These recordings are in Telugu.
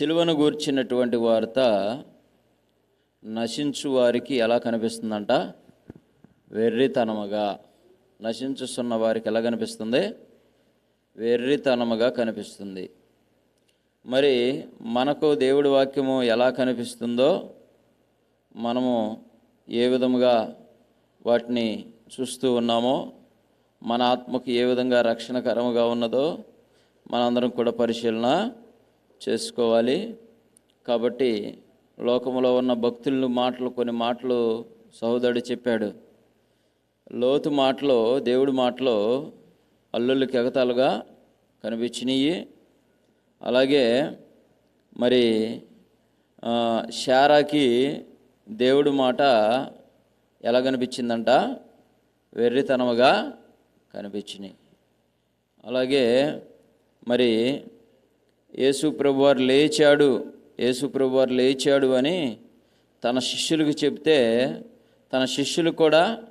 సిలువను గూర్చినటువంటి వార్త నశించు వారికి ఎలా కనిపిస్తుందంట? వెర్రితనముగా. నశించుస్తున్న వారికి ఎలా కనిపిస్తుంది? వెర్రితనముగా కనిపిస్తుంది. మరి మనకు దేవుడి వాక్యము ఎలా కనిపిస్తుందో మనము ఏ విధముగా వాటిని చూస్తూ ఉన్నామో మన ఆత్మకు ఏ విధంగా రక్షణకరముగా ఉన్నదో మనందరం కూడా పరిశీలన చేసుకోవాలి. కాబట్టి లోకములో ఉన్న భక్తులను మాటలు కొన్ని మాటలు సహోదరుడు చెప్పాడు. లోతు మాటలో దేవుడి మాటలో అల్లుళ్ళకి ఎగతాలుగా కనిపించినాయి. అలాగే మరి షారాకి శారాకి దేవుడి మాట ఎలా కనిపించిందంట? వెర్రితనముగా కనిపించినాయి. అలాగే మరి యేసు ప్రభువారు లేచాడు యేసు ప్రభువారు లేచాడు అని తన శిష్యులకు చెప్తే తన శిష్యులు కూడా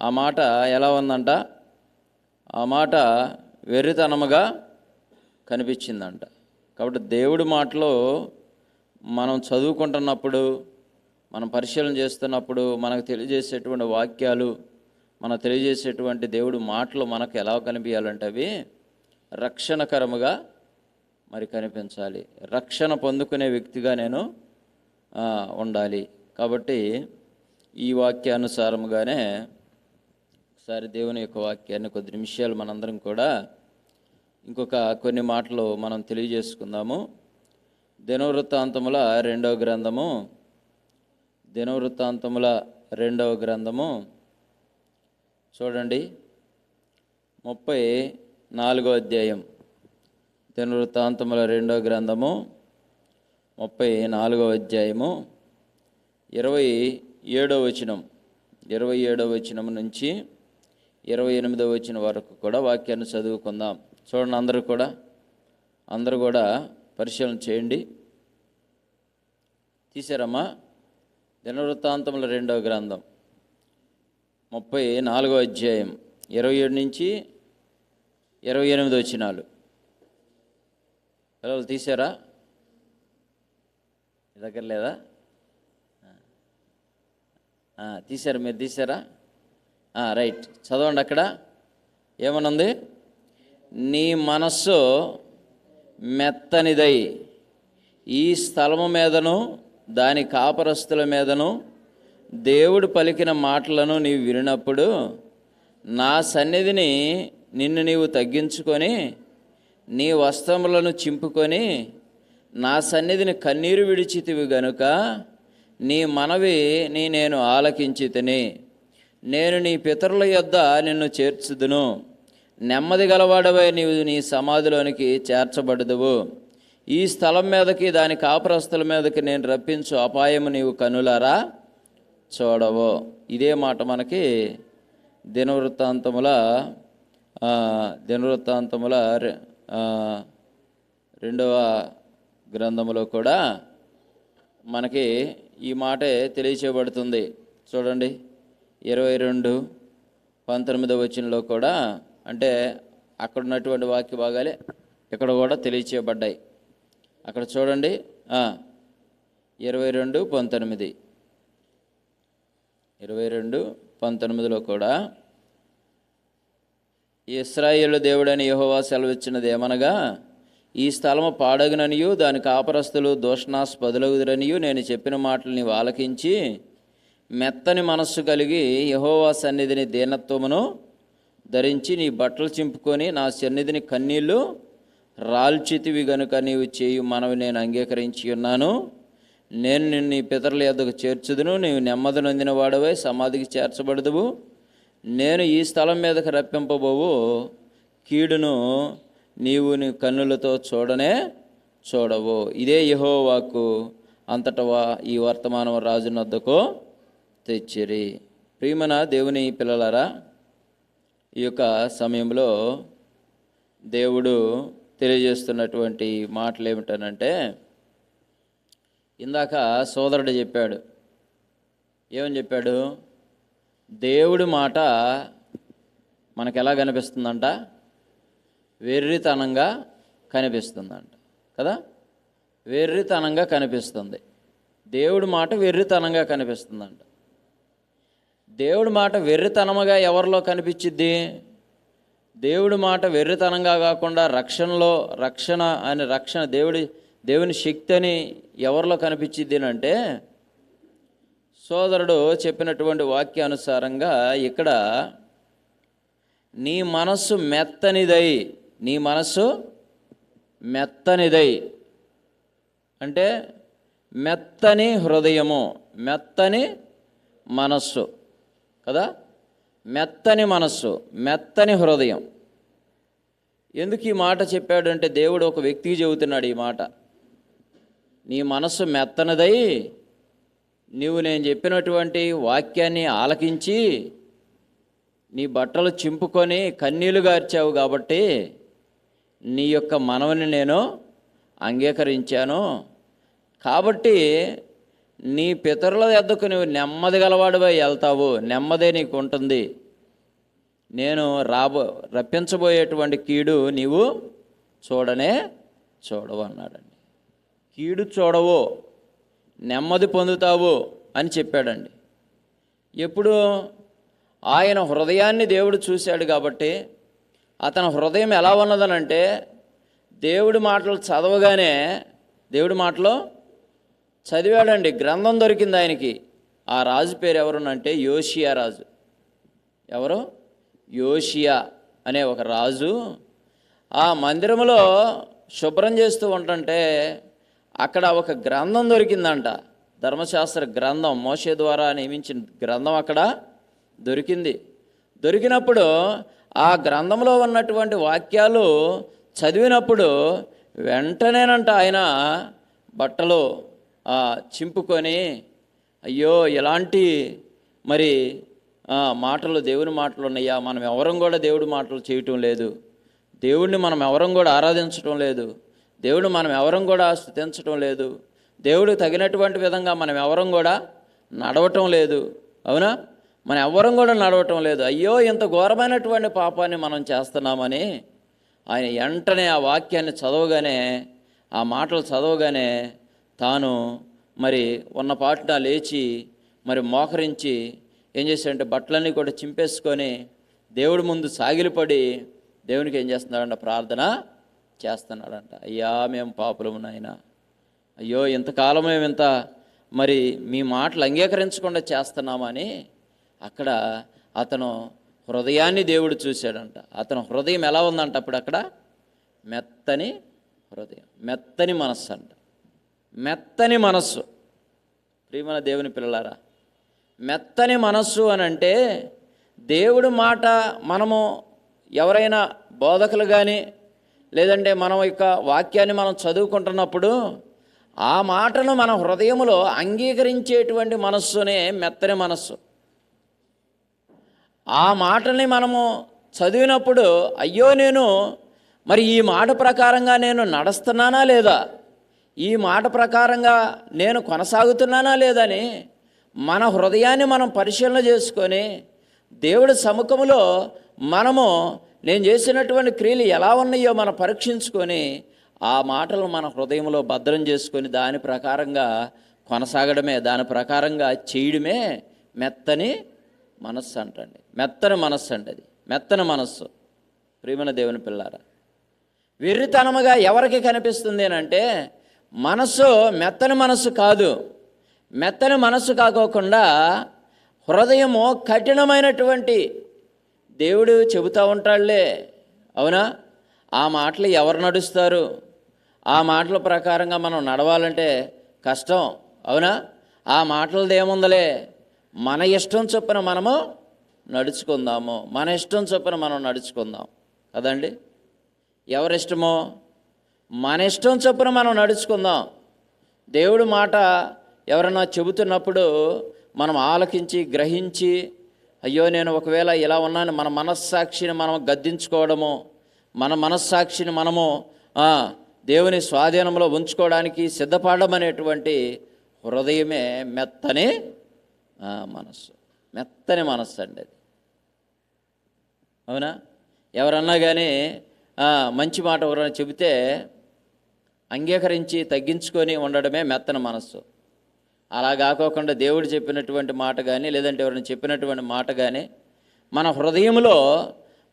ఆ మాట ఎలా ఉందంట? ఆ మాట వెర్రితనముగా కనిపించిందంట. కాబట్టి దేవుడి మాటలో మనం చదువుకుంటున్నప్పుడు మనం పరిశీలన చేస్తున్నప్పుడు మనకు తెలియజేసేటువంటి వాక్యాలు మనకు తెలియజేసేటువంటి దేవుడి మాటలు మనకు ఎలా కనిపించాలంటే అవి రక్షణకరముగా మరి కనిపించాలి. రక్షణ పొందుకునే వ్యక్తిగా నేను ఉండాలి. కాబట్టి ఈ వాక్యానుసారముగానే ఒకసారి దేవుని యొక్క వాక్యాన్ని కొద్ది నిమిషాలు మనందరం కూడా ఇంకొక కొన్ని మాటలు మనం తెలియజేసుకుందాము. దినవృత్తాంతముల రెండవ గ్రంథము. దినవృత్తాంతముల రెండవ గ్రంథము. చూడండి. ముప్పై నాలుగో అధ్యాయం. దినవృత్తాంతముల రెండవ గ్రంథము ముప్పై నాలుగో అధ్యాయము ఇరవై ఏడో వచనం ఇరవై ఏడో వచనం నుంచి ఇరవై ఎనిమిదో వచనం వరకు కూడా వాక్యాన్ని చదువుకుందాం. చూడండి అందరూ కూడా అందరూ కూడా పరిశీలన చేయండి. తీసారమ్మా. దినవృత్తాంతముల రెండవ గ్రంథం ముప్పై నాలుగో అధ్యాయం ఇరవై ఏడు నుంచి ఇరవై ఎనిమిది వచ్చినాలు హలో తీసారా? మీ దగ్గర లేదా? తీశారు మీరు తీశారా రైట్. చదవండి అక్కడ. ఏమనుంది? నీ మనస్సు మెత్తనిదై ఈ స్థలము మీదను దాని కాపరస్తుల మీదను దేవుడు పలికిన మాటలను నీవు వినినప్పుడు నా సన్నిధిని నిన్ను నీవు తగ్గించుకొని నీ వస్త్రములను చింపుకొని నా సన్నిధిని కన్నీరు విడిచితివి గనుక నీ మనవి నీ నేను ఆలకించితిని. నేను నీ పితరుల యొద్ద నిన్ను చేర్చుదును. నెమ్మది గలవాడవై నీవు నీ సమాధిలోనికి చేర్చబడదువు. ఈ స్థలం మీదకి దాని కాపురస్తుల మీదకి నేను రప్పించు అపాయము నీవు కనులారా? చూడవు. ఇదే మాట మనకి దినవృత్తాంతముల దినవృత్తాంతముల రెండవ గ్రంథములో కూడా మనకి ఈ మాటే తెలియచేయబడుతుంది. చూడండి. ఇరవై రెండు పంతొమ్మిదవ వచనంలో కూడా అంటే అక్కడ ఉన్నటువంటి వాక్య భాగాలే ఇక్కడ కూడా తెలియచేయబడ్డాయి. అక్కడ చూడండి. ఇరవై రెండు పంతొమ్మిది. ఇరవై రెండు పంతొమ్మిదిలో కూడా ఇస్రాయేలు దేవుడని యహోవా సెలవిచ్చినది ఏమనగా ఈ స్థలము పాడగుననియు దాని కాపరస్తులు దోషణాస్పదులగుదరనియు నేను చెప్పిన మాటల్ని వాలకించి ఆలకించి మెత్తని మనస్సు కలిగి యహోవా సన్నిధిని దీనత్వమును ధరించి నీ బట్టలు చింపుకొని నా సన్నిధిని కన్నీళ్ళు రాల్చితివి గనుక నీవు చేయు మనవి నేను అంగీకరించి ఉన్నాను. నేను నిన్ను నీ పితరుల యొద్దకు చేర్చుదును. నీవు నెమ్మది నొందిన వాడవై సమాధికి చేర్చబడదువు. నేను ఈ స్థలం మీదకి రప్పింపబోవు. కీడును నీవు నీ కన్నులతో చూడనే చూడవు. ఇదే యెహోవాకు అంతటవా ఈ వర్తమానం రాజునొద్దకు తెచ్చిరి. ప్రియమన దేవుని పిల్లలారా ఈ యొక్క సమయంలో దేవుడు తెలియజేస్తున్నటువంటి మాటలు ఏమిటనంటే ఇందాక సోదరుడు చెప్పాడు. ఏమని చెప్పాడు? దేవుడి మాట మనకు ఎలా కనిపిస్తుందంట వెర్రితనంగా కనిపిస్తుందంట. కదా? వెర్రితనంగా కనిపిస్తుంది. దేవుడి మాట వెర్రితనంగా కనిపిస్తుందంట. దేవుడి మాట వెర్రితనముగా ఎవరిలో కనిపించిద్ది? దేవుడి మాట వెర్రితనంగా కాకుండా రక్షణలో రక్షణ అని రక్షణ దేవుడి దేవుని శక్తి అని ఎవరిలో కనిపించిద్ది అంటే సోదరుడు చెప్పినటువంటి వాక్యానుసారంగా ఇక్కడ నీ మనస్సు మెత్తనిదై నీ మనస్సు మెత్తనిదై. అంటే మెత్తని హృదయము మెత్తని మనస్సు కదా? మెత్తని మనస్సు మెత్తని హృదయం. ఎందుకు ఈ మాట చెప్పాడంటే దేవుడు ఒక వ్యక్తికి చెబుతున్నాడు ఈ మాట. నీ మనస్సు మెత్తనిదై నీవు నేను చెప్పినటువంటి వాక్యాన్ని ఆలకించి నీ బట్టలు చింపుకొని కన్నీళ్ళు గార్చావు కాబట్టి నీ యొక్క మనవిని నేను అంగీకరించాను. కాబట్టి నీ పితరుల ఎద్దకు నువ్వు నెమ్మది గలవాడివై వెళ్తావు. నెమ్మదే నీకు ఉంటుంది నేను రాబో రప్పించబోయేటువంటి కీడు నీవు చూడనే చూడవు అన్నాడండి కీడు చూడవు. నెమ్మది పొందుతావు అని చెప్పాడండి. ఎప్పుడు ఆయన హృదయాన్ని దేవుడు చూశాడు కాబట్టి అతని హృదయం ఎలా ఉన్నదనంటే దేవుడి మాటలు చదవగానే దేవుడి మాటలు చదివాడండి. గ్రంథం దొరికింది ఆయనకి. ఆ రాజు పేరు ఎవరునంటే యోషియా రాజు. ఎవరు? యోషియా అనే ఒక రాజు. ఆ మందిరంలో శుభ్రం చేస్తూ ఉంటుంటే అక్కడ ఒక గ్రంథం దొరికిందంట. ధర్మశాస్త్ర గ్రంథం మోషే ద్వారా నియమించిన గ్రంథం అక్కడ దొరికింది. దొరికినప్పుడు ఆ గ్రంథంలో ఉన్నటువంటి వాక్యాలు చదివినప్పుడు వెంటనేనంట ఆయన బట్టలు చింపుకొని అయ్యో ఎలాంటి మరి మాటలు దేవుని మాటలు ఉన్నాయా? మనం ఎవరం కూడా దేవుడి మాటలు చేయటం లేదు. దేవుడిని మనం ఎవరం కూడా ఆరాధించటం లేదు. దేవుడు మనం ఎవరం కూడా స్థుతించడం లేదు. దేవుడు తగినటువంటి విధంగా మనం ఎవరం కూడా నడవటం లేదు. అవునా? మనం ఎవరం కూడా నడవటం లేదు. అయ్యో ఇంత ఘోరమైనటువంటి పాపాన్ని మనం చేస్తున్నామని ఆయన వెంటనే ఆ వాక్యాన్ని చదవగానే ఆ మాటలు చదవగానే తాను మరి ఉన్న పాటున లేచి మరి మోకరించి ఏం చేశాడంటే బట్టలన్నీ కూడా చింపేసుకొని దేవుడి ముందు సాగిలిపడి దేవునికి ఏం చేస్తున్నాడంట ప్రార్థన? చేస్తున్నాడంట. అయ్యా మేము పాపులము నాయన. అయ్యో ఇంతకాలం మేము ఇంత మరి మీ మాటలు అంగీకరించకుండా చేస్తున్నామని అక్కడ అతను హృదయాన్ని దేవుడు చూశాడంట. అతను హృదయం ఎలా ఉందంట అప్పుడు అక్కడ? మెత్తని హృదయం. మెత్తని మనస్సు అంట. మెత్తని మనస్సు. ప్రియమైన దేవుని పిల్లలారా మెత్తని మనస్సు అని అంటే దేవుడు మాట మనము ఎవరైనా బోధకులు కానీ లేదంటే మనం యొక్క వాక్యాన్ని మనం చదువుకుంటున్నప్పుడు ఆ మాటను మన హృదయంలో అంగీకరించేటువంటి మనస్సునే మెత్తని మనస్సు. ఆ మాటని మనము చదివినప్పుడు అయ్యో నేను మరి ఈ మాట ప్రకారంగా నేను నడుస్తున్నానా లేదా? ఈ మాట ప్రకారంగా నేను కొనసాగుతున్నానా లేదని మన హృదయాన్ని మనం పరిశీలన చేసుకొని దేవుడి సముఖంలో మనము నేను చేసినటువంటి క్రియలు ఎలా ఉన్నాయో మనం పరీక్షించుకొని ఆ మాటలు మన హృదయంలో భద్రం చేసుకొని దాని ప్రకారంగా కొనసాగడమే దాని ప్రకారంగా చేయడమే మెత్తని మనస్సు అంటండి. మెత్తని మనస్సు అండి అది మెత్తని మనస్సు. ప్రియమైన దేవుని పిల్లారా వెర్రితనముగా ఎవరికి కనిపిస్తుంది అని అంటే మనస్సు మెత్తని మనస్సు కాదు. మెత్తని మనస్సు కాకోకుండా హృదయము కఠినమైనటువంటి దేవుడు చెబుతూ ఉంటాడులే. అవునా? ఆ మాటలు ఎవరు నడుస్తారు? ఆ మాటల ప్రకారంగా మనం నడవాలంటే కష్టం. అవునా? ఆ మాటలది ఏముందలే? మన ఇష్టం చొప్పున మనము నడుచుకుందాము. మన ఇష్టం చొప్పున మనం నడుచుకుందాం. కదండి? ఎవరిష్టమో? మన ఇష్టం చొప్పున మనం నడుచుకుందాం. దేవుడి మాట ఎవరైనా చెబుతున్నప్పుడు మనం ఆలకించి గ్రహించి అయ్యో నేను ఒకవేళ ఇలా ఉన్నాను మన మనస్సాక్షిని మనం గద్దించుకోవడము మన మనస్సాక్షిని మనము దేవుని స్వాధీనంలో ఉంచుకోవడానికి సిద్ధపడడం అనేటువంటి హృదయమే మెత్తని మనస్సు. మెత్తని మనస్సు అండి అది. అవునా? ఎవరన్నా కానీ మంచి మాట ఎవరైనా చెబితే అంగీకరించి తగ్గించుకొని ఉండడమే మెత్తని మనస్సు. అలా కాకోకుండా దేవుడు చెప్పినటువంటి మాట కానీ లేదంటే ఎవరైనా చెప్పినటువంటి మాట కానీ మన హృదయంలో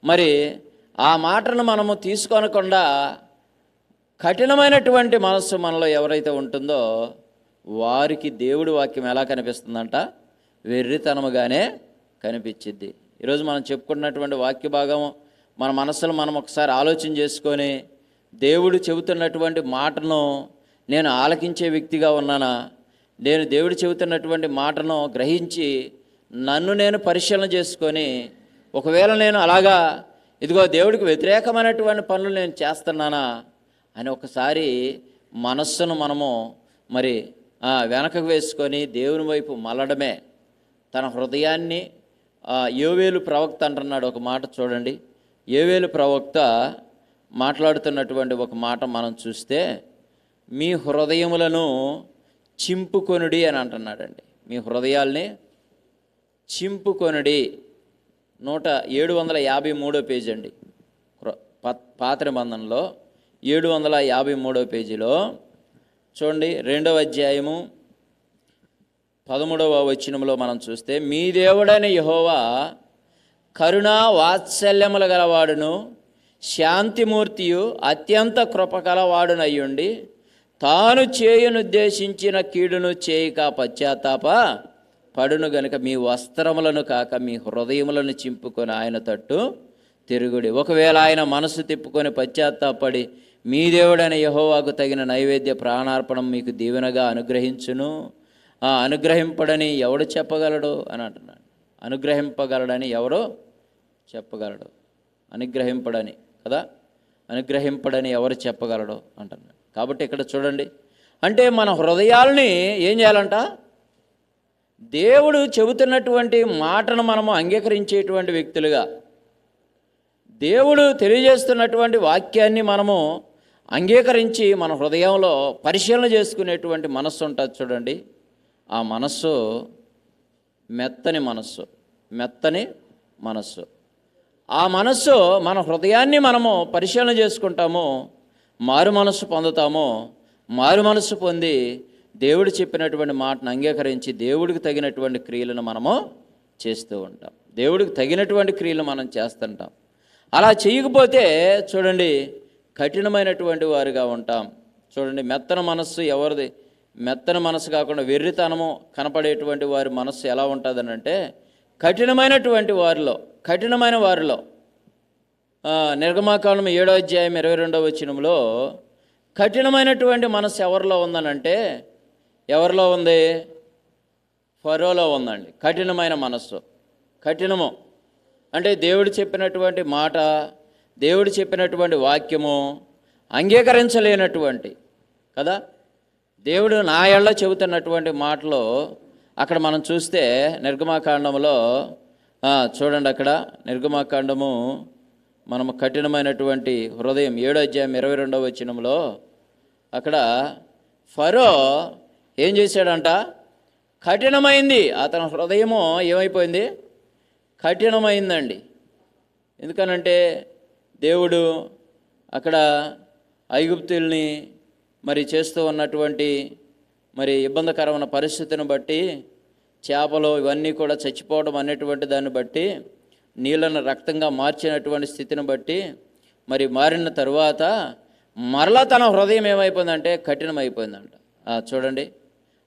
మరి ఆ మాటను మనము తీసుకొనకుండా కఠినమైనటువంటి మనస్సు మనలో ఎవరైతే ఉంటుందో వారికి దేవుడి వాక్యం ఎలా కనిపిస్తుందంట? వెర్రితనముగానే కనిపించిద్ది. ఈరోజు మనం చెప్పుకున్నటువంటి వాక్య భాగం మన మనసులో మనం ఒకసారి ఆలోచన చేసుకొని దేవుడు చెబుతున్నటువంటి మాటను నేను ఆలకించే వ్యక్తిగా ఉన్నానా? నేను దేవుడు చెబుతున్నటువంటి మాటను గ్రహించి నన్ను నేను పరిశీలన చేసుకొని ఒకవేళ నేను అలాగా ఇదిగో దేవుడికి వ్యతిరేకమైనటువంటి పనులు నేను చేస్తున్నానా అని ఒకసారి మనస్సును మనము మరి వెనకకు వేసుకొని దేవుని వైపు మలడమే తన హృదయాన్ని ఏవేలు యోవేలు ప్రవక్త అంటున్నాడు ఒక మాట చూడండి. యోవేలు ప్రవక్త మాట్లాడుతున్నటువంటి ఒక మాట మనం చూస్తే మీ హృదయములను చింపుకొనుడి అని అంటున్నాడండి. మీ హృదయాల్ని చింపుకొనుడి. నూట ఏడు వందల యాభై మూడో పేజీ అండి క్రొ- పా- పాత నిబంధనలో ఏడు వందల యాభై మూడో పేజీలో చూడండి రెండవ అధ్యాయము పదమూడవ వచనంలో మనం చూస్తే మీ దేవుడైన యహోవా కరుణా వాత్సల్యములు గలవాడును శాంతిమూర్తియు అత్యంత కృపగలవాడునయ్యుండి తాను చేయునుద్దేశించిన కీడును చేయక పశ్చాత్తాప పడును గనుక మీ వస్త్రములను కాక మీ హృదయములను చింపుకొని ఆయన తట్టు తిరుగుడి. ఒకవేళ ఆయన మనసు తిప్పుకొని పశ్చాత్తాపడి మీ దేవుడైన యహోవాకు తగిన నైవేద్య ప్రాణార్పణం మీకు దీవెనగా అనుగ్రహించును. ఆ అనుగ్రహింపడని ఎవడు చెప్పగలడు? అని అంటున్నాడు. అనుగ్రహింపగలడని ఎవరు చెప్పగలడు? అనుగ్రహింపడని కదా? అనుగ్రహింపడని ఎవరు చెప్పగలడు? అంటున్నాడు. కాబట్టి ఇక్కడ చూడండి. అంటే మన హృదయాల్ని ఏం చేయాలంట? దేవుడు చెబుతున్నటువంటి మాటను మనము అంగీకరించేటువంటి వ్యక్తులుగా దేవుడు తెలియజేస్తున్నటువంటి వాక్యాన్ని మనము అంగీకరించి మన హృదయంలో పరిశీలన చేసుకునేటువంటి మనస్సు ఉంటుంది చూడండి. ఆ మనస్సు మెత్తని మనస్సు మెత్తని మనస్సు. ఆ మనస్సు మన హృదయాన్ని మనము పరిశీలన చేసుకుంటాము. మారు మనస్సు పొందుతామో మారు మనస్సు పొంది దేవుడు చెప్పినటువంటి మాటను అంగీకరించి దేవుడికి తగినటువంటి క్రియలను మనము చేస్తూ ఉంటాం. దేవుడికి తగినటువంటి క్రియలు మనం చేస్తుంటాం. అలా చేయకపోతే చూడండి కఠినమైనటువంటి వారుగా ఉంటాం. చూడండి మెత్తన మనస్సు ఎవరిది? మెత్తన మనసు కాకుండా వెర్రితనము కనపడేటువంటి వారి మనస్సు ఎలా ఉంటుందని అంటే కఠినమైనటువంటి వారిలో కఠినమైన వారిలో నిర్గమాకాండం ఏడో అధ్యాయం ఇరవై రెండవ వచనంలో కఠినమైనటువంటి మనస్సు ఎవరిలో ఉందనంటే ఎవరిలో ఉంది? ఫరోలో ఉందండి. కఠినమైన మనస్సు. కఠినము. అంటే దేవుడు చెప్పినటువంటి మాట దేవుడు చెప్పినటువంటి వాక్యము అంగీకరించలేనటువంటి కదా? దేవుడు నా ఎళ్ళ చెబుతున్నటువంటి మాటలు అక్కడ మనం చూస్తే నిర్గమాకాండంలో చూడండి అక్కడ నిర్గమాకాండము మనము కఠినమైనటువంటి హృదయం ఏడో అధ్యాయం ఇరవై రెండవ వచనంలో అక్కడ ఫరో ఏం చేశాడంట? కఠినమైంది. అతని హృదయము ఏమైపోయింది? కఠినమైందండి. ఎందుకనంటే దేవుడు అక్కడ ఐగుప్తుల్ని మరి చేస్తూ ఉన్నటువంటి మరి ఇబ్బందికరమైన పరిస్థితిని బట్టి చేపలు ఇవన్నీ కూడా చచ్చిపోవడం అనేటువంటి దాన్ని బట్టి నీళ్ళను రక్తంగా మార్చినటువంటి స్థితిని బట్టి మరి మారిన తరువాత మరలా తన హృదయం ఏమైపోయిందంటే కఠినమైపోయిందంట. చూడండి.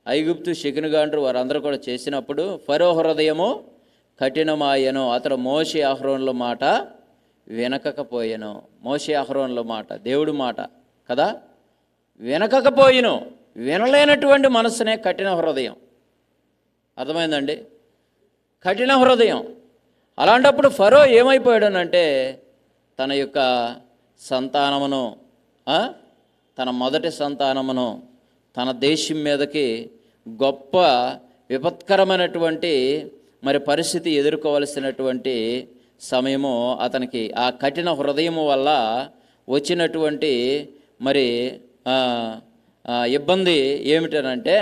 ఐగుప్తు శకునుగాండ్రు వారందరూ కూడా చేసినప్పుడు ఫరో హృదయము కఠినమాయను. అతడు మోషి ఆహ్రోన్ల మాట వినకకపోయెను. మోషి ఆహ్రోన్ల మాట దేవుడి మాట కదా? వినకకపోయిను. వినలేనటువంటి మనసునే కఠిన హృదయం. అర్థమైందండి? కఠిన హృదయం. అలాంటప్పుడు ఫరో ఏమైపోయాడనంటే తన యొక్క సంతానమును తన మొదటి సంతానమును తన దేశం మీదకి గొప్ప విపత్కరమైనటువంటి మరి పరిస్థితి ఎదుర్కోవలసినటువంటి సమయము అతనికి ఆ కఠిన హృదయము వల్ల వచ్చినటువంటి మరి ఇబ్బంది ఏమిటనంటే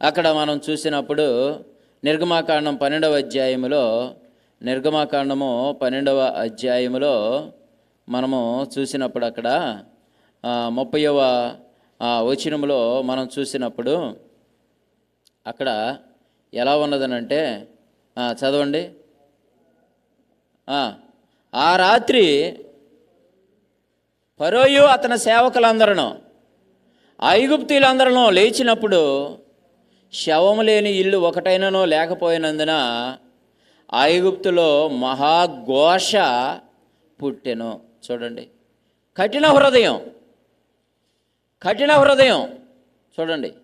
అక్కడ మనం చూసినప్పుడు నిర్గమాకాండం పన్నెండవ అధ్యాయములో నిర్గమాకాండము పన్నెండవ అధ్యాయములో మనము చూసినప్పుడు అక్కడ ముప్పైవ వచనంలో మనం చూసినప్పుడు అక్కడ ఎలా ఉన్నదనంటే చదవండి. ఆ, రాత్రి పరోయు అతని సేవకులందరూ ఐగుప్తీలందరూ లేచినప్పుడు శవము లేని ఇల్లు ఒకటైననో లేకపోయినందున ఐగుప్తులో మహాఘోష పుట్టెను. చూడండి. కఠిన హృదయం. కఠిన హృదయం. చూడండి.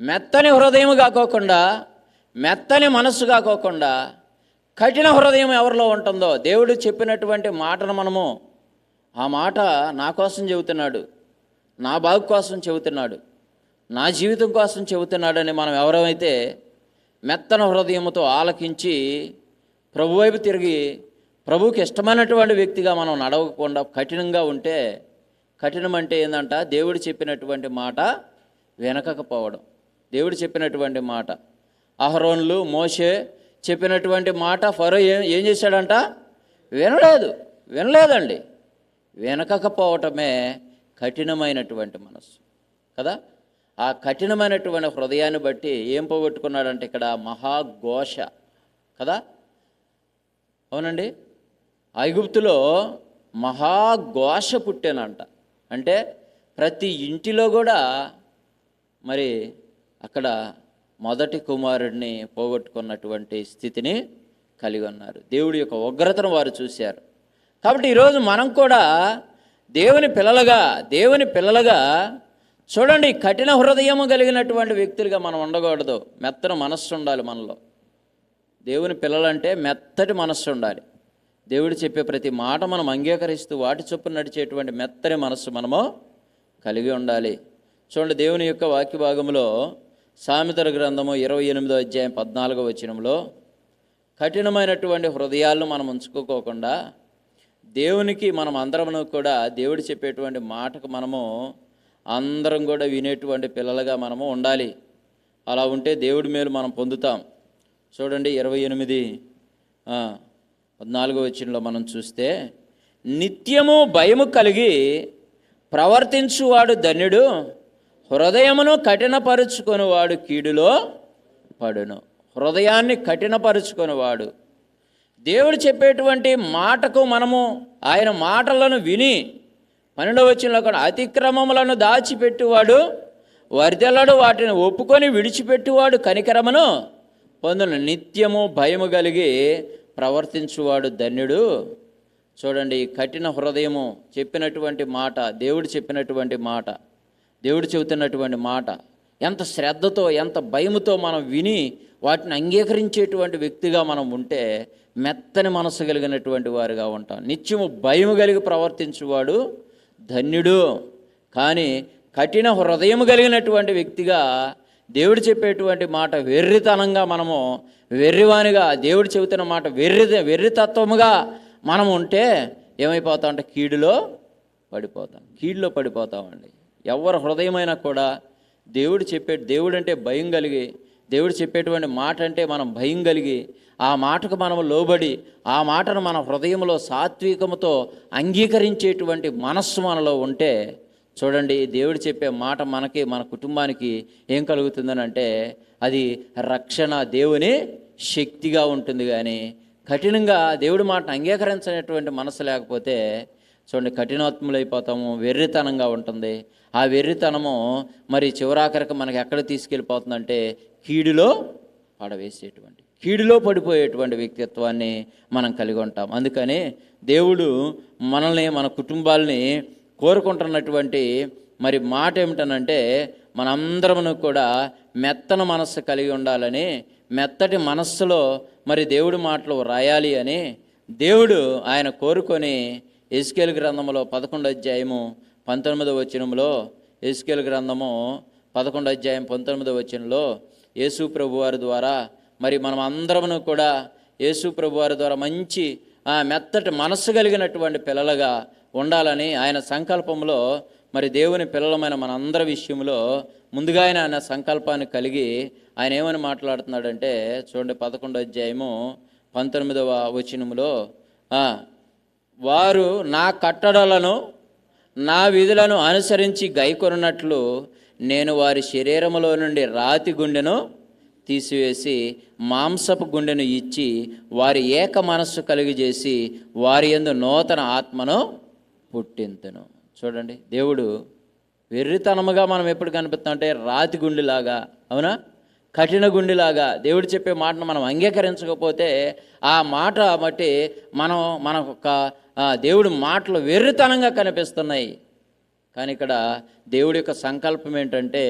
మెత్తని హృదయం కాకోకుండా మెత్తని మనస్సు కాకోకుండా కఠిన హృదయం ఎవరిలో ఉంటుందో దేవుడు చెప్పినటువంటి మాటను మనము ఆ మాట నా కోసం చెబుతున్నాడు. నా బాగు కోసం చెబుతున్నాడు. నా జీవితం కోసం చెబుతున్నాడని మనం ఎవరైతే మెత్తన హృదయంతో ఆలకించి ప్రభు వైపు తిరిగి ప్రభుకి ఇష్టమైనటువంటి వ్యక్తిగా మనం నడవకుండా కఠినంగా ఉంటే కఠినం అంటే ఏంటంట దేవుడు చెప్పినటువంటి మాట వినకపోవడం దేవుడు చెప్పినటువంటి మాట. అహరోన్లు మోషే చెప్పినటువంటి మాట ఫరో ఏం ఏం చేశాడంట? వినలేదు. వినలేదండి. వినకపోవటమే కఠినమైనటువంటి మనస్సు. కదా? ఆ కఠినమైనటువంటి హృదయాన్ని బట్టి ఏం పోగొట్టుకున్నాడంటే ఇక్కడ మహాఘోష. కదా? అవునండి. ఐగుప్తులో మహాఘోష పుట్టానంట. అంటే ప్రతి ఇంటిలో కూడా మరి అక్కడ మొదటి కుమారుడిని పోగొట్టుకున్నటువంటి స్థితిని కలిగి ఉన్నారు. దేవుడి యొక్క ఉగ్రతను వారు చూశారు. కాబట్టి ఈరోజు మనం కూడా దేవుని పిల్లలుగా దేవుని పిల్లలుగా చూడండి కఠిన హృదయము కలిగినటువంటి వ్యక్తులుగా మనం ఉండకూడదు. మెత్తన మనస్సు ఉండాలి మనలో. దేవుని పిల్లలంటే మెత్తటి మనస్సు ఉండాలి. దేవుడు చెప్పే ప్రతి మాట మనం అంగీకరిస్తూ వాటి చొప్పున నడిచేటువంటి మెత్తని మనస్సు మనము కలిగి ఉండాలి. చూడండి దేవుని యొక్క వాక్య భాగంలో సామెతల గ్రంథము ఇరవై ఎనిమిదో అధ్యాయం పద్నాలుగో వచనంలో కఠినమైనటువంటి హృదయాలను మనం ఉంచుకోకుండా దేవునికి మనం అందరం కూడా దేవుడు చెప్పేటువంటి మాటకు మనము అందరం కూడా వినేటువంటి పిల్లలుగా మనము ఉండాలి. అలా ఉంటే దేవుడి మేలు మనం పొందుతాం. చూడండి ఇరవై ఎనిమిది పద్నాలుగో వచ్చినలో మనం చూస్తే నిత్యము భయము కలిగి ప్రవర్తించువాడు ధన్యుడు హృదయమును కఠినపరుచుకునివాడు కీడులో పడును. హృదయాన్ని కఠినపరుచుకునివాడు. దేవుడు చెప్పేటువంటి మాటకు మనము ఆయన మాటలను విని పన్నెండవ వచ్చినలో కూడా అతిక్రమములను దాచిపెట్టువాడు వర్దెల్లడు వాటిని ఒప్పుకొని విడిచిపెట్టువాడు కనికరమును పొందును నిత్యము భయము కలిగి ప్రవర్తించువాడు ధన్యుడు. చూడండి కఠిన హృదయము చెప్పినటువంటి మాట దేవుడు చెప్పినటువంటి మాట దేవుడు చెబుతున్నటువంటి మాట ఎంత శ్రద్ధతో ఎంత భయముతో మనం విని వాటిని అంగీకరించేటువంటి వ్యక్తిగా మనం ఉంటే మెత్తని మనసు కలిగినటువంటి వారుగా ఉంటాం. నిత్యము భయము కలిగి ప్రవర్తించువాడు ధన్యుడు. కానీ కఠిన హృదయం కలిగినటువంటి వ్యక్తిగా దేవుడు చెప్పేటువంటి మాట వెర్రితనంగా మనము వెర్రివానిగా దేవుడు చెబుతున్న మాట వెర్రి వెర్రితత్వముగా మనం ఉంటే ఏమైపోతాం అంటే కీడులో పడిపోతాం. కీడులో పడిపోతామండి ఎవరి హృదయమైనా కూడా దేవుడు చెప్పే దేవుడు అంటే భయం కలిగి దేవుడు చెప్పేటువంటి మాట అంటే మనం భయం కలిగి ఆ మాటకు మనం లోబడి ఆ మాటను మన హృదయంలో సాత్వికముతో అంగీకరించేటువంటి మనస్సు మనలో ఉంటే చూడండి దేవుడు చెప్పే మాట మనకి మన కుటుంబానికి ఏం కలుగుతుందని అంటే అది రక్షణ దేవుని శక్తిగా ఉంటుంది కానీ కఠినంగా దేవుడి మాటను అంగీకరించినటువంటి మనసు లేకపోతే చూడండి కఠినాత్ములైపోతాము వెర్రితనంగా ఉంటుంది. ఆ వెర్రితనము మరి చివరాఖరికి మనకి ఎక్కడ తీసుకెళ్ళిపోతుందంటే కీడులో పడవేసేటువంటి కీడులో పడిపోయేటువంటి వ్యక్తిత్వాన్ని మనం కలిగి ఉంటాం. అందుకని దేవుడు మనల్ని మన కుటుంబాలని కోరుకుంటున్నటువంటి మరి మాట ఏమిటనంటే మనందరమును కూడా మెత్తన మనస్సు కలిగి ఉండాలని మెత్తటి మనస్సులో మరి దేవుడి మాటలు రాయాలి అని దేవుడు ఆయన కోరుకొని ఎస్కేల్ గ్రంథంలో పదకొండు అధ్యాయము పంతొమ్మిదవ వచనంలో ఎస్కేల్ గ్రంథము పదకొండు అధ్యాయం పంతొమ్మిదవ వచనంలో యేసు ప్రభువారి ద్వారా మరి మనం అందరమును కూడా యేసు ప్రభువారి ద్వారా మంచి మెత్తటి మనస్సు కలిగినటువంటి పిల్లలుగా ఉండాలని ఆయన సంకల్పంలో మరి దేవుని పిల్లలమైన మనందరి విషయంలో ముందుగా ఆయన ఆయన సంకల్పాన్ని కలిగి ఆయన ఏమని మాట్లాడుతున్నాడంటే చూడండి పదకొండో అధ్యాయము పంతొమ్మిదవ వచనములో వారు నా కట్టడలను నా విధులను అనుసరించి గైకొనున్నట్లు నేను వారి శరీరములో నుండి రాతి గుండెను తీసివేసి మాంసపు గుండెను ఇచ్చి వారి ఏక మనస్సు కలిగజేసి వారి యందు నూతన ఆత్మను పుట్టింతను. చూడండి దేవుడు వెర్రితనముగా మనం ఎప్పుడు కనిపిస్తాం అంటే రాతి గుండెలాగా అవునా? కఠిన గుండెలాగా దేవుడు చెప్పే మాటను మనం అంగీకరించకపోతే ఆ మాట బట్టి మనం మన యొక్క దేవుడి మాటలు వెర్రితనంగా కనిపిస్తున్నాయి. కానీ ఇక్కడ దేవుడి యొక్క సంకల్పం ఏంటంటే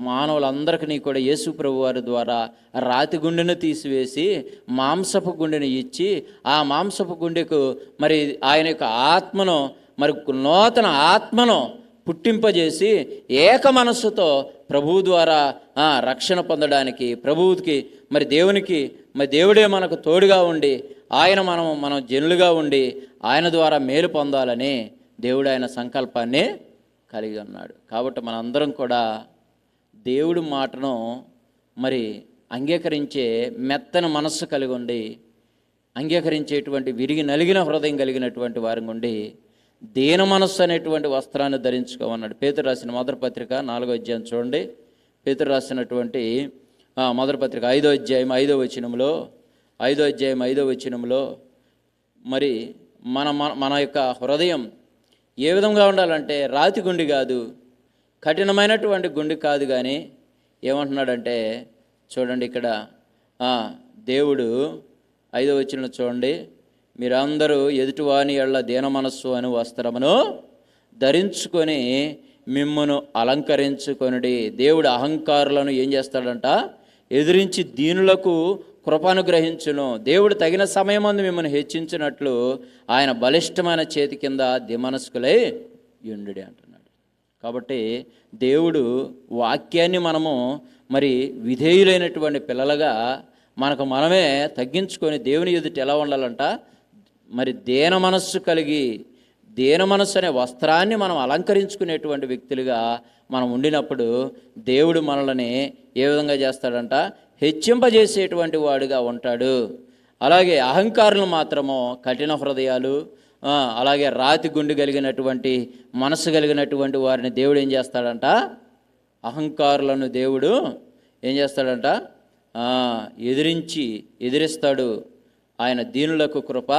మానవులందరికీ కూడా యేసు ప్రభు వారి ద్వారా రాతి గుండెను తీసివేసి మాంసపు గుండెను ఇచ్చి ఆ మాంసపు గుండెకు మరి ఆయన యొక్క ఆత్మను మరి నూతన ఆత్మను పుట్టింపజేసి ఏక మనస్సుతో ప్రభువు ద్వారా రక్షణ పొందడానికి ప్రభువుకి మరి దేవునికి మరి దేవుడే మనకు తోడుగా ఉండి ఆయన మనం మనం జనులుగా ఉండి ఆయన ద్వారా మేలు పొందాలని దేవుడు ఆయన సంకల్పాన్ని కలిగి ఉన్నాడు. కాబట్టి మనందరం కూడా దేవుడి మాటను మరి అంగీకరించే మెత్తని మనస్సు కలిగి ఉండి అంగీకరించేటువంటి విరిగి నలిగిన హృదయం కలిగినటువంటి వారి ఉండి దీన మనస్సు అనేటువంటి వస్త్రాన్ని ధరించుకోమన్నాడు. పేతురు రాసిన మొదటి పత్రిక నాలుగో అధ్యాయం చూడండి. పేతురు రాసినటువంటి మొదటి పత్రిక ఐదో అధ్యాయం ఐదో వచనంలో ఐదో అధ్యాయం ఐదో వచనంలో మరి మన మన- మన యొక్క హృదయం ఏ విధంగా ఉండాలంటే రాతి గుండి కాదు కఠినమైనటువంటి గుండి కాదు కానీ ఏమంటున్నాడంటే చూడండి ఇక్కడ దేవుడు ఐదో వచ్చిన చూడండి. మీరందరూ ఎదుటివాని ఎళ్ళ దీన మనస్సు అని వస్త్రమును ధరించుకొని మిమ్మను అలంకరించుకొనిడి. దేవుడు అహంకారులను ఏం చేస్తాడంట? ఎదిరించి దీనులకు కృపానుగ్రహించును. దేవుడు తగిన సమయమందు మిమ్మల్ని హెచ్చించినట్లు ఆయన బలిష్టమైన చేతి కింద దిమనస్కులై యుండుడి అంటున్నాడు. కాబట్టి దేవుడు వాక్యాన్ని మనము మరి విధేయులైనటువంటి పిల్లలుగా మనకు మనమే తగ్గించుకొని దేవుని ఎదుట ఎలా ఉండాలంట? మరి దేన మనస్సు కలిగి దేన మనస్సు అనే వస్త్రాన్ని మనం అలంకరించుకునేటువంటి వ్యక్తులుగా మనం ఉండినప్పుడు దేవుడు మనల్ని ఏ విధంగా చేస్తాడంట? హెచ్చింపజేసేటువంటి వాడుగా ఉంటాడు. అలాగే అహంకారులు మాత్రము కఠిన హృదయాలు అలాగే రాతి గుండు కలిగినటువంటి మనసు కలిగినటువంటి వారిని దేవుడు ఏం చేస్తాడంట? అహంకారులను దేవుడు ఏం చేస్తాడంట? ఎదిరించి ఎదిరిస్తాడు. ఆయన దీనులకు కృప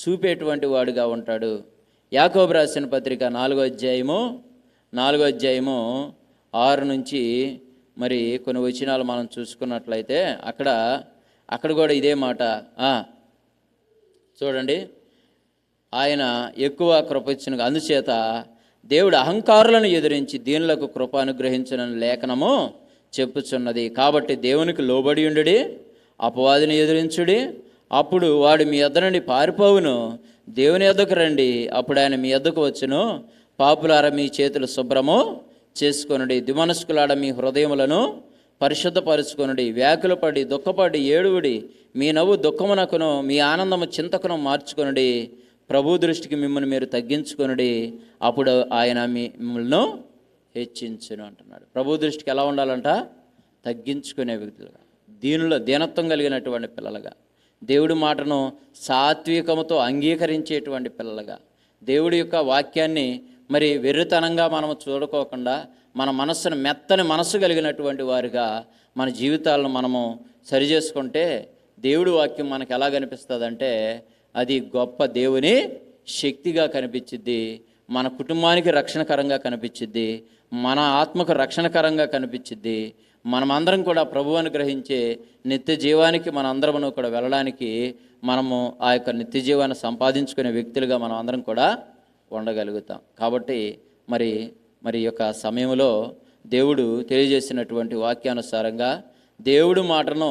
చూపేటువంటి వాడుగా ఉంటాడు. యాకోబు రాసిన పత్రిక నాలుగో అధ్యాయము నాలుగో అధ్యాయము ఆరు నుంచి మరి కొన్ని వచనాలు మనం చూసుకున్నట్లయితే అక్కడ అక్కడ కూడా ఇదే మాట. చూడండి. ఆయన ఎక్కువ కృప ఇచ్చిన అందుచేత దేవుడు అహంకారులను ఎదిరించి దీనులకు కృప అనుగ్రహించిన లేఖనము చెప్పుచున్నది. కాబట్టి దేవునికి లోబడి ఉండుడి అపవాదిని ఎదిరించుడి అప్పుడు వాడు మీ ఎద్ద నుండి పారిపోవును. దేవుని ఎద్దకు రండి. అప్పుడు ఆయన మీ ఎద్దకు వచ్చును. పాపులార మీ చేతులు శుభ్రము చేసుకొనుడి. దిమనస్కులాడ మీ హృదయములను పరిశుద్ధపరుచుకొనుడి. వ్యాకులపడి దుఃఖపడి ఏడువుడి. మీ నవ్వు దుఃఖమునకును మీ ఆనందము చింతకును మార్చుకొనుడి. ప్రభు దృష్టికి మిమ్మల్ని మీరు తగ్గించుకొనుడి. అప్పుడు ఆయన మీ మిమ్మల్ని హెచ్చించును అంటున్నాడు. ప్రభు దృష్టికి ఎలా ఉండాలంట? తగ్గించుకునే వ్యక్తులుగా. దీనిలో దీనత్వం కలిగినటువంటి పిల్లలుగా. దేవుడి మాటను సాత్వికముతో అంగీకరించేటువంటి పిల్లలుగా. దేవుడి యొక్క వాక్యాన్ని మరి వెర్రితనంగా మనం చూడుకోకుండా మన మనస్సును మెత్తని మనస్సు కలిగినటువంటి వారిగా మన జీవితాలను మనము సరిచేసుకుంటే దేవుడి వాక్యం మనకు ఎలా కనిపిస్తుందంటే అది గొప్ప దేవుని శక్తిగా కనిపించిద్ది మన కుటుంబానికి రక్షణకరంగా కనిపించిద్ది మన ఆత్మకు రక్షణకరంగా కనిపించిద్ది మనమందరం కూడా ప్రభువుని గ్రహించే నిత్య జీవానికి అందరమును కూడా వెళ్ళడానికి మనము ఆ యొక్క నిత్య జీవాన్ని సంపాదించుకునే వ్యక్తులుగా మనం అందరం కూడా ఉండగలుగుతాం. కాబట్టి మరి మరి యొక్క సమయంలో దేవుడు తెలియజేసినటువంటి వాక్యానుసారంగా దేవుడు మాటను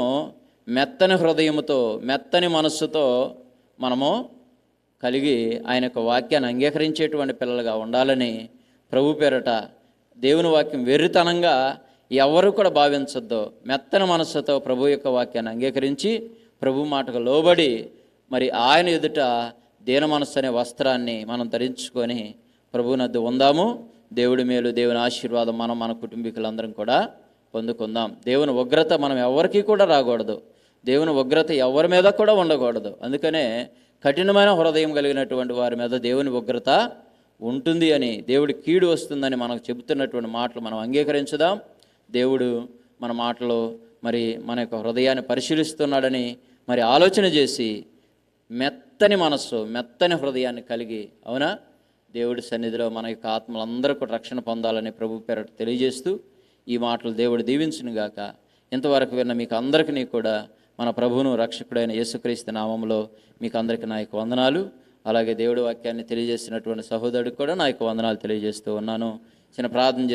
మెత్తని హృదయముతో మెత్తని మనస్సుతో మనము కలిగి ఆయన యొక్క వాక్యాన్ని అంగీకరించేటువంటి పిల్లలుగా ఉండాలని ప్రభు పేరట దేవుని వాక్యం వెర్రితనంగా ఎవరు కూడా భావించొద్దో. మెత్తన మనస్సుతో ప్రభు యొక్క వాక్యాన్ని అంగీకరించి ప్రభు మాటకు లోబడి మరి ఆయన ఎదుట దీన మనస్సు అనే వస్త్రాన్ని మనం ధరించుకొని ప్రభువునద్దు ఉందాము. దేవుడి మేలు దేవుని ఆశీర్వాదం మనం మన కుటుంబీకులందరం కూడా పొందుకుందాం. దేవుని ఉగ్రత మనం ఎవరికీ కూడా రాకూడదు. దేవుని ఉగ్రత ఎవరి మీద కూడా ఉండకూడదు. అందుకనే కఠినమైన హృదయం కలిగినటువంటి వారి మీద దేవుని ఉగ్రత ఉంటుంది అని దేవుడి కీడు వస్తుందని మనకు చెబుతున్నటువంటి మాటలు మనం అంగీకరించుదాం. దేవుడు మన మాటలో మరి మన యొక్క హృదయాన్ని పరిశీలిస్తున్నాడని మరి ఆలోచన చేసి మెత్తని మనస్సు మెత్తని హృదయాన్ని కలిగి అవునా? దేవుడి సన్నిధిలో మన యొక్క ఆత్మలందరూ కూడా రక్షణ పొందాలని ప్రభు పేరట తెలియజేస్తూ ఈ మాటలు దేవుడు దీవించును గాక. ఇంతవరకు విన్న మీకు అందరికీ కూడా మన ప్రభువును రక్షకుడైన యేసుక్రీస్తు నామంలో మీకు అందరికీ నా యొక్క వందనాలు. అలాగే దేవుడి వాక్యాన్ని తెలియజేసినటువంటి సహోదరుడికి కూడా నా యొక్క వందనాలు తెలియజేస్తూ ఉన్నాను. చిన్న ప్రార్థన